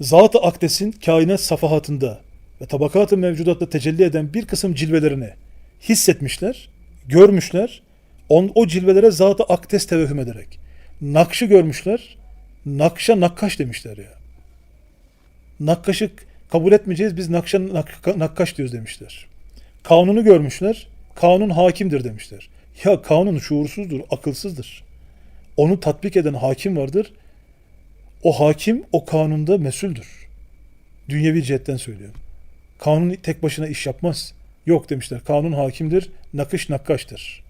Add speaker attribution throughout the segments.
Speaker 1: Zat-ı Akdes'in kainat safahatında ve tabakat-ı mevcudatta tecelli eden bir kısım cilvelerini hissetmişler, görmüşler. On, o cilvelere Zat-ı Akdes tevehüm ederek. Nakşı görmüşler, nakşa nakkaş demişler ya. Nakkaşı kabul etmeyeceğiz, biz nakşa nak- nakkaş diyoruz demişler. Kanunu görmüşler, kanun hakimdir demişler. Ya kanun şuursuzdur, akılsızdır. Onu tatbik eden hakim vardır. O hakim o kanunda mesuldür. Dünyevi cihetten söylüyorum. Kanun tek başına iş yapmaz. Yok demişler. Kanun hakimdir, nakış nakkaştır.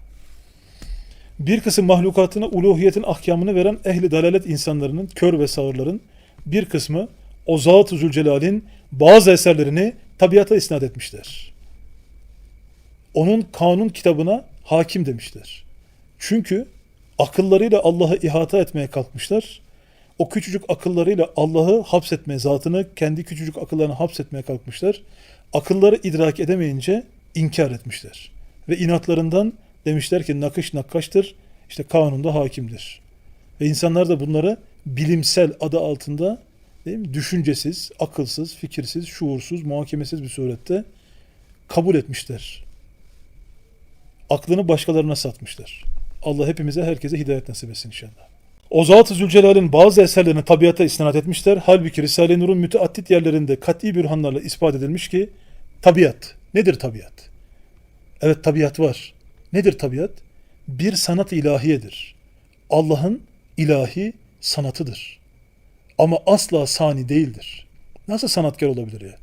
Speaker 1: Bir kısım mahlukatına uluhiyetin ahkamını veren ehli dalalet insanlarının, kör ve sağırların bir kısmı o Zat-ı Zülcelal'in bazı eserlerini tabiata isnat etmişler. Onun kanun kitabına hakim demişler. Çünkü akıllarıyla Allah'ı ihata etmeye kalkmışlar. O küçücük akıllarıyla Allah'ı hapsetmeye, zatını kendi küçücük akıllarına hapsetmeye kalkmışlar. Akılları idrak edemeyince inkar etmişler. Ve inatlarından demişler ki nakış nakkaştır, işte kanunda hakimdir. Ve insanlar da bunları bilimsel adı altında değil mi? düşüncesiz, akılsız, fikirsiz, şuursuz, muhakemesiz bir surette kabul etmişler. Aklını başkalarına satmışlar. Allah hepimize herkese hidayet nasip etsin inşallah. O Zat-ı Zülcelal'in bazı eserlerini tabiata istinad etmişler. Halbuki Risale-i Nur'un müteaddit yerlerinde kat'i bürhanlarla ispat edilmiş ki tabiat. Nedir tabiat? Evet tabiat var. Nedir tabiat? Bir sanat ilahiyedir. Allah'ın ilahi sanatıdır. Ama asla sani değildir. Nasıl sanatkar olabilir ya?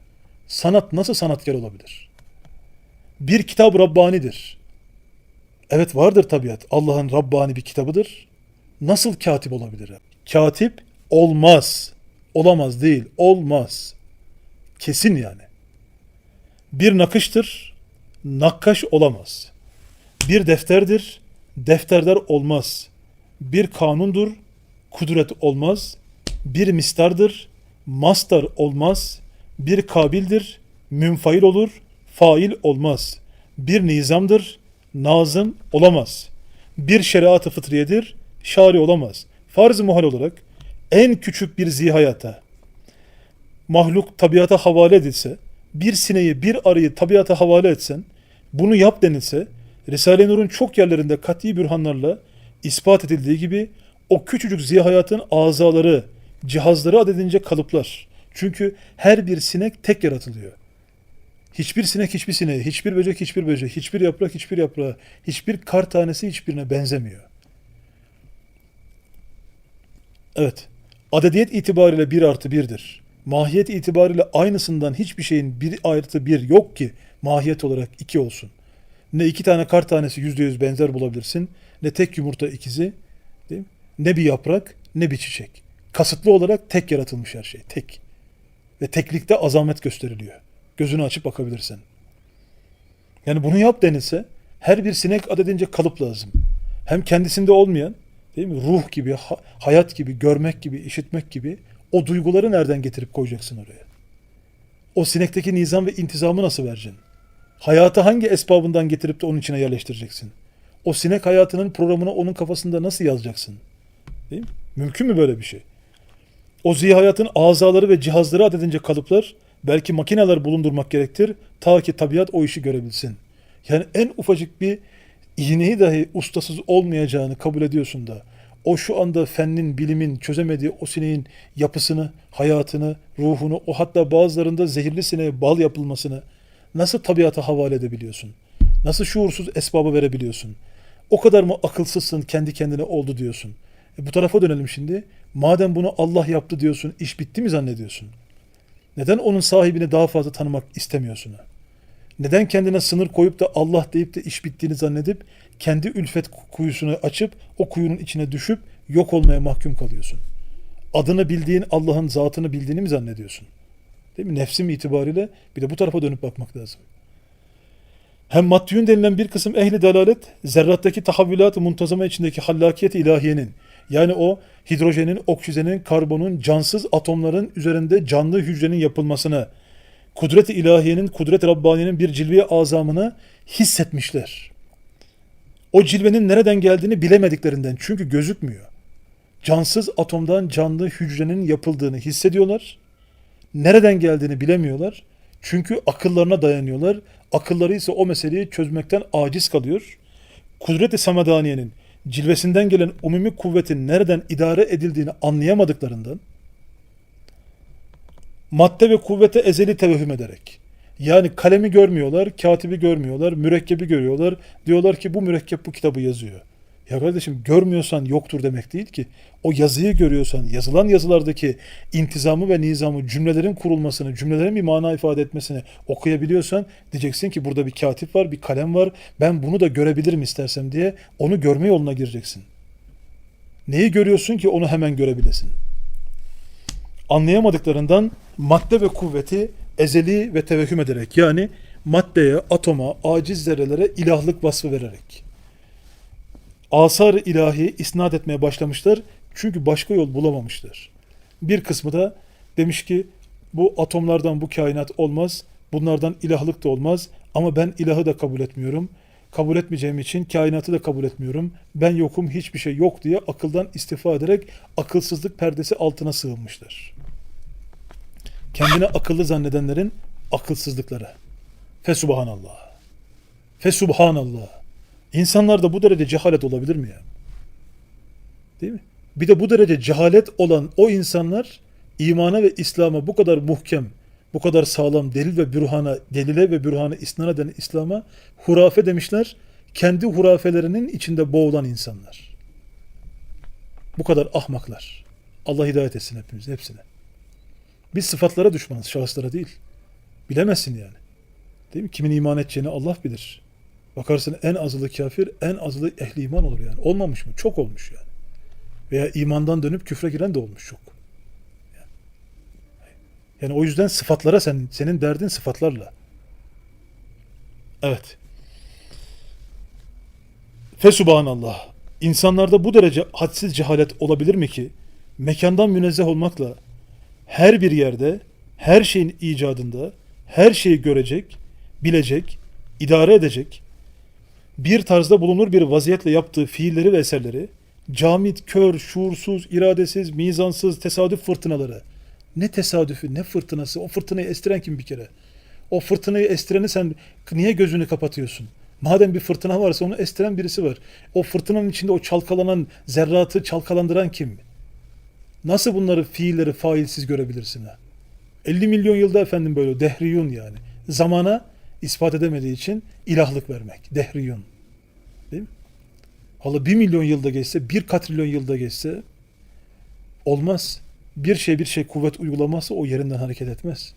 Speaker 1: Sanat nasıl sanatkar olabilir? Bir kitap Rabbani'dir. Evet vardır tabiat. Allah'ın Rabbani bir kitabıdır. Nasıl katip olabilir? Katip olmaz. Olamaz değil. Olmaz. Kesin yani. Bir nakıştır. Nakkaş olamaz. Bir defterdir. Defterler olmaz. Bir kanundur. Kudret olmaz. Bir mistardır. Mastar olmaz. Bir kabildir. Münfail olur. Fail olmaz. Bir nizamdır. Nazım olamaz. Bir şeriat-ı fıtriyedir şari olamaz. Farz-ı muhal olarak en küçük bir zihayata mahluk tabiata havale edilse, bir sineği, bir arıyı tabiata havale etsen, bunu yap denilse, Risale-i Nur'un çok yerlerinde kat'i bürhanlarla ispat edildiği gibi o küçücük zihayatın azaları, cihazları adedince kalıplar. Çünkü her bir sinek tek yaratılıyor. Hiçbir sinek hiçbir sineğe, hiçbir böcek hiçbir böcek, hiçbir yaprak hiçbir yaprağa, hiçbir kar tanesi hiçbirine benzemiyor. Evet. Adediyet itibariyle 1 artı 1'dir. Mahiyet itibariyle aynısından hiçbir şeyin 1 artı 1 yok ki mahiyet olarak 2 olsun. Ne iki tane kar tanesi %100 benzer bulabilirsin, ne tek yumurta ikizi, değil mi? ne bir yaprak, ne bir çiçek. Kasıtlı olarak tek yaratılmış her şey, tek. Ve teklikte azamet gösteriliyor. Gözünü açıp bakabilirsin. Yani bunu yap denilse her bir sinek adedince kalıp lazım. Hem kendisinde olmayan değil mi? Ruh gibi, ha- hayat gibi, görmek gibi, işitmek gibi o duyguları nereden getirip koyacaksın oraya? O sinekteki nizam ve intizamı nasıl vereceksin? Hayatı hangi esbabından getirip de onun içine yerleştireceksin? O sinek hayatının programını onun kafasında nasıl yazacaksın? Değil mi? Mümkün mü böyle bir şey? O zihayatın azaları ve cihazları adedince kalıplar, belki makineler bulundurmak gerektir ta ki tabiat o işi görebilsin. Yani en ufacık bir iğneyi dahi ustasız olmayacağını kabul ediyorsun da o şu anda fennin, bilimin çözemediği o sineğin yapısını, hayatını, ruhunu, o hatta bazılarında zehirli sineğe bal yapılmasını nasıl tabiata havale edebiliyorsun? Nasıl şuursuz esbaba verebiliyorsun? O kadar mı akılsızsın kendi kendine oldu diyorsun? E bu tarafa dönelim şimdi. Madem bunu Allah yaptı diyorsun, iş bitti mi zannediyorsun? Neden onun sahibini daha fazla tanımak istemiyorsun? Neden kendine sınır koyup da Allah deyip de iş bittiğini zannedip kendi ülfet kuyusunu açıp o kuyunun içine düşüp yok olmaya mahkum kalıyorsun? Adını bildiğin Allah'ın zatını bildiğini mi zannediyorsun? Değil mi? Nefsim itibariyle bir de bu tarafa dönüp bakmak lazım. Hem maddiyun denilen bir kısım ehli dalalet, zerrattaki tahavvülat-ı muntazama içindeki hallakiyet ilahiyenin, yani o hidrojenin, oksijenin, karbonun, cansız atomların üzerinde canlı hücrenin yapılmasını, kudret-i ilahiyenin, kudret Rabbaniye'nin bir cilve azamını hissetmişler. O cilvenin nereden geldiğini bilemediklerinden çünkü gözükmüyor. Cansız atomdan canlı hücrenin yapıldığını hissediyorlar Nereden geldiğini bilemiyorlar. Çünkü akıllarına dayanıyorlar. Akılları ise o meseleyi çözmekten aciz kalıyor. Kudret-i Samedaniye'nin cilvesinden gelen umumi kuvvetin nereden idare edildiğini anlayamadıklarından madde ve kuvvete ezeli tevehüm ederek yani kalemi görmüyorlar, katibi görmüyorlar, mürekkebi görüyorlar. Diyorlar ki bu mürekkep bu kitabı yazıyor. Ya kardeşim görmüyorsan yoktur demek değil ki. O yazıyı görüyorsan, yazılan yazılardaki intizamı ve nizamı, cümlelerin kurulmasını, cümlelerin bir mana ifade etmesini okuyabiliyorsan diyeceksin ki burada bir katip var, bir kalem var. Ben bunu da görebilirim istersem diye onu görme yoluna gireceksin. Neyi görüyorsun ki onu hemen görebilesin? Anlayamadıklarından madde ve kuvveti ezeli ve tevehüm ederek yani maddeye, atoma, aciz zerrelere ilahlık vasfı vererek asar ilahi isnat etmeye başlamışlar. Çünkü başka yol bulamamışlar. Bir kısmı da demiş ki bu atomlardan bu kainat olmaz. Bunlardan ilahlık da olmaz. Ama ben ilahı da kabul etmiyorum. Kabul etmeyeceğim için kainatı da kabul etmiyorum. Ben yokum, hiçbir şey yok diye akıldan istifa ederek akılsızlık perdesi altına sığınmışlar. Kendini akıllı zannedenlerin akılsızlıkları. Fesubhanallah. Fesubhanallah. İnsanlarda bu derece cehalet olabilir mi ya? Değil mi? Bir de bu derece cehalet olan o insanlar imana ve İslam'a bu kadar muhkem, bu kadar sağlam delil ve bürhana, delile ve bürhana isnat eden İslam'a hurafe demişler. Kendi hurafelerinin içinde boğulan insanlar. Bu kadar ahmaklar. Allah hidayet etsin hepimiz, hepsine. Biz sıfatlara düşmanız, şahıslara değil. Bilemezsin yani. Değil mi? Kimin iman edeceğini Allah bilir. Bakarsın en azılı kafir, en azılı ehli iman olur yani. Olmamış mı? Çok olmuş yani. Veya imandan dönüp küfre giren de olmuş çok. Yani, yani o yüzden sıfatlara sen senin derdin sıfatlarla. Evet. Fesubhanallah. İnsanlarda bu derece hadsiz cehalet olabilir mi ki mekandan münezzeh olmakla her bir yerde, her şeyin icadında, her şeyi görecek, bilecek, idare edecek, bir tarzda bulunur bir vaziyetle yaptığı fiilleri ve eserleri, camit, kör, şuursuz, iradesiz, mizansız tesadüf fırtınaları. Ne tesadüfü, ne fırtınası. O fırtınayı estiren kim bir kere? O fırtınayı estireni sen niye gözünü kapatıyorsun? Madem bir fırtına varsa onu estiren birisi var. O fırtınanın içinde o çalkalanan zerratı çalkalandıran kim? Nasıl bunları fiilleri failsiz görebilirsin ha? 50 milyon yılda efendim böyle dehriyun yani. Zamana ispat edemediği için ilahlık vermek. Dehriyun. Değil mi? Valla bir milyon yılda geçse, bir katrilyon yılda geçse olmaz. Bir şey bir şey kuvvet uygulamazsa o yerinden hareket etmez.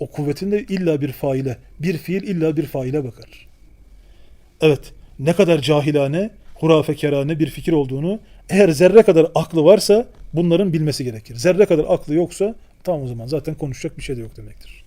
Speaker 1: O kuvvetin de illa bir faile, bir fiil illa bir faile bakar. Evet, ne kadar cahilane, hurafekerane bir fikir olduğunu eğer zerre kadar aklı varsa bunların bilmesi gerekir. Zerre kadar aklı yoksa tamam o zaman zaten konuşacak bir şey de yok demektir.